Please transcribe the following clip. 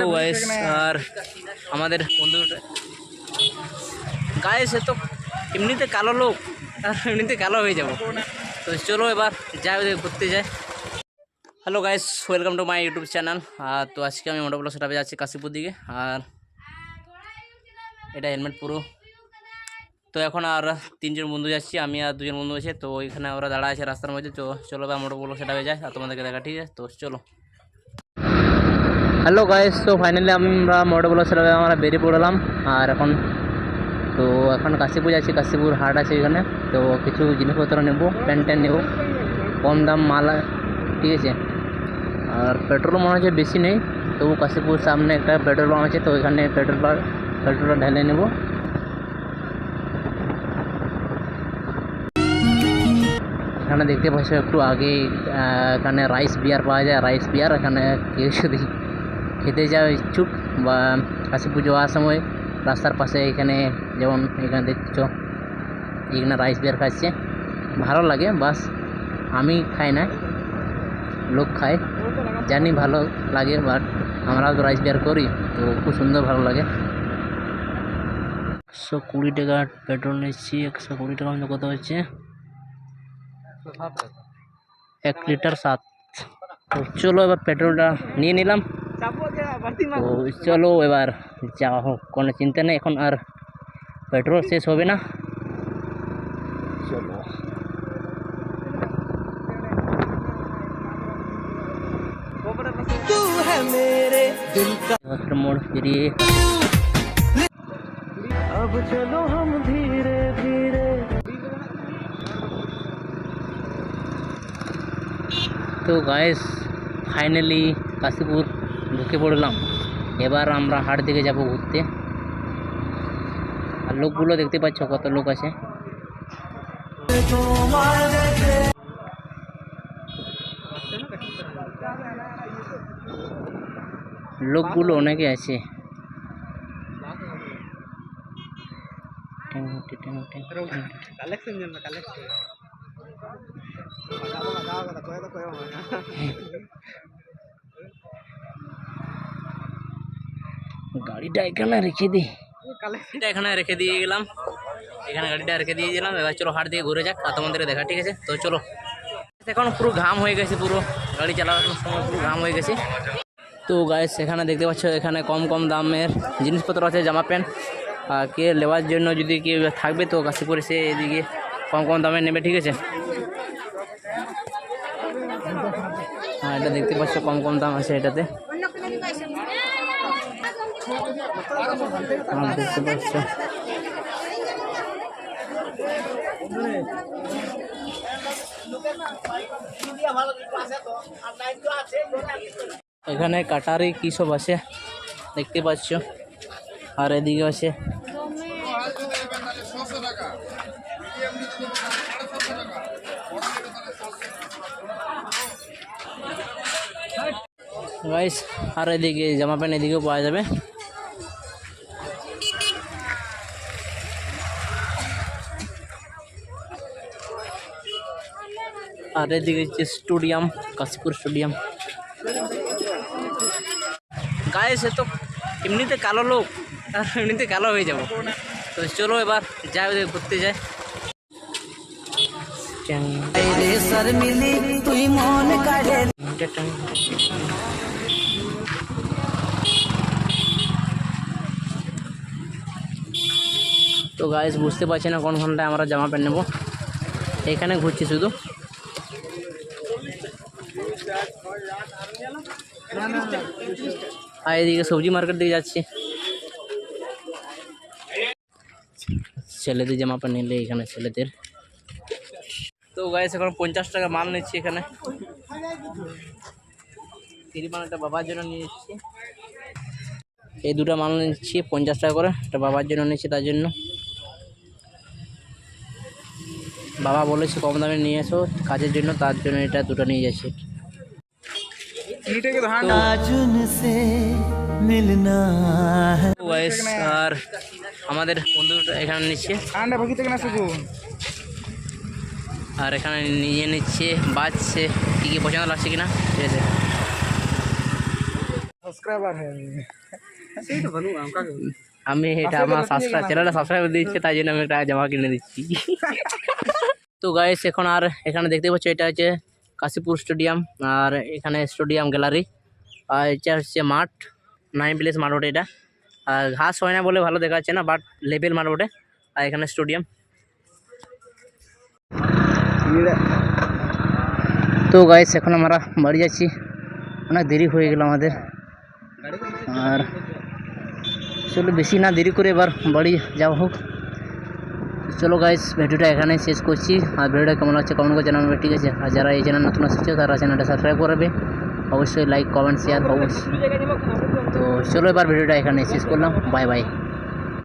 তো গাইস আর আমাদের বন্ধুটা গায়ে সে তো এমনিতে কালো লোক আর এমনিতে কালো হয়ে যাব। তো চলো এবার যাই ওদের ঘুরতে যাই। Hello guys welcome to my YouTube channel আর তো আজকে আমি মোটামুটি সেটা যাচ্ছি কাশীপুর দিকে। আর এটা হেলমেট পুরো। তো এখন আর তিনজন বন্ধু যাচ্ছি আমি আর দুজন বন্ধু আছে। তো ওইখানে ওরা দাঁড়া আছে রাস্তার মধ্যে। তো চলো এবার মোটামুটি সেটা হয়ে যায় আর তোমাদেরকে দেখা ঠিক আছে তো চলো। হ্যালো গাইস তো ফাইনালি আমরা মোটর সেটা আমরা বেরিয়ে পড়লাম। আর এখন, তো এখন কাশীপুর যাচ্ছি। কাশীপুর হাট আছে এখানে। তো কিছু জিনিসপত্র নেব, প্যান্ট ট্যান্ট নেব। কম দাম মাল ঠিক আছে। আর পেট্রোল মনে হচ্ছে বেশি নেই। তবু কাশীপুর সামনে একটা পেট্রোল পাম্প আছে। তো ওইখানে পেট্রোল পাম্প, পেট্রোলটা ঢেলে নেব। এখানে দেখতে পাচ্ছ একটু আগে এখানে রাইস বিয়ার পাওয়া যায়। রাইস বিয়ার এখানে কেউ যদি খেতে যাও ইচ্ছুক বা কাশীপুর যাওয়ার সময় রাস্তার পাশে এখানে যেমন এখানে দেখছ, এখানে রাইস বিয়ার খাচ্ছে। ভালো লাগে, বাস আমি খাই না, লোক খায়। জানি ভালো লাগে বাট আমরা তো রাইস বিয়ার করি, তো খুব সুন্দর ভালো লাগে। একশো কুড়ি টাকা পেট্রোল নিচ্ছি, একশো কুড়ি টাকা মতো কত হচ্ছে? এক লিটার সাত। চলো এবার পেট্রোলটা নিয়ে নিলাম। তো চলো এবার যা হোক কোনো চিন্তা নেই এখন আর পেট্রোল শেষ হবে না চলো এবার মোড় ফিরিয়ে তো গায়েস ফাইনালি কাশীপুর ঢুকে পড়লাম। এবার আমরা হাট দিকে যাব ঘুরতে। আর লোকগুলো দেখতে পাচ্ছ কত লোক আছে। লোকগুলো অনেকে আছে। গাড়িটা এখানে রেখে দিই গাড়িটা এখানে রেখে দিয়ে গেলাম। এখানে গাড়িটা রেখে দিয়ে দিলাম। এবার চলো হাট দিয়ে ঘুরে যাক আর তোমাদের দেখা, ঠিক আছে? তো চলো। এখন পুরো ঘাম হয়ে গেছে, পুরো গাড়ি চালানোর সময় পুরো ঘাম হয়ে গেছে। তো গাইস এখানে দেখতে পাচ্ছ, এখানে কম কম দামের জিনিসপত্র আছে, জামা প্যান্ট। আর কে নেওয়ার জন্য যদি কেউ থাকবে, তো কাশীপুরে সে এদিকে কম কম দামে নেবে, ঠিক আছে? হ্যাঁ এটা দেখতে পাচ্ছ, কম কম দাম আছে এটাতে। হ্যাঁ দেখতে পাচ্ছ এখানে কাটারি কী সব আছে? দেখতে পাচ্ছ। আর এদিকে আছে। গাইস আর এদিকে জামা প্যান্ট এদিকেও পাওয়া যাবে। আর এদিকে হচ্ছে স্টেডিয়াম, কাশীপুর স্টেডিয়াম। গায়ে সে তো এমনিতে কালো লোক, আর এমনিতে কালো হয়ে যাব। তো চলো এবার যাই ওদের ঘুরতে যাই। তুই তো গাইস বুঝতে পারছি না কোন ঘন্টায় আমরা জামা প্যান্ট নেব। এখানে ঘুরছি শুধু। আর এদিকে সবজি মার্কেট দিকে যাচ্ছি। ছেলেদের জামা প্যান্ট নিলে এখানে ছেলেদের। তো গাইস এখন পঞ্চাশ টাকা মাল নিচ্ছি এখানে। তিরিপান একটা বাবার জন্য নিয়ে এসেছি। এই দুটো মাল নিচ্ছি, পঞ্চাশ টাকা করে একটা বাবার জন্য নিচ্ছি তার জন্য। বাবা বলেছে কম দামে নিয়ে এসো, কাজের জন্য তার জন্য এটা দুটো নিয়ে যাচ্ছি। আজুন সে মিলনা है। ওয়াইস আর আমাদের বন্ধুটা এখানে নিচ্ছে আর এখানে নিয়ে নিচ্ছে বাজছে কী কী পছন্দ লাগছে কিনা ঠিক আছে সাবস্ক্রাইবার হ্যাঁ সেই তো বানু আমকা আমি এটা আমার সাবস্ক্রাইব চ্যানেলটা সাবস্ক্রাইব দিচ্ছে তাই জন্য আমি একটা জামা কিনে দিচ্ছি তো গাইস এখন আর এখানে দেখতে পাচ্ছ এটা হচ্ছে কাশীপুর স্টেডিয়াম আর এখানে স্টেডিয়াম গ্যালারি। আর এটা হচ্ছে মাঠ, নাইন প্লেস মাঠ ওঠে এটা। আর ঘাস হয় না বলে ভালো দেখা যাচ্ছে না বাট লেভেল মাঠ ওঠে আর এখানে স্টেডিয়াম। তো গাইস এখন আমরা বাড়ি যাচ্ছি। অনেক দেরি হয়ে গেল আমাদের। আর চলো বেশি না দেরি করে এবার বাড়ি যাওয়া হোক। চলো গাইস ভিডিওটা এখানে শেষ করছি। আর ভিডিওটা কেমন লাগছে কমেন্ট করে জানাবে, ঠিক আছে? আর যারা এই চ্যানেল নতুন আসছে, তারা চ্যানেলটা সাবস্ক্রাইব করবে অবশ্যই লাইক কমেন্ট শেয়ার অবশ্যই। তো চলো এবার ভিডিওটা এখানে শেষ করলাম। Bye bye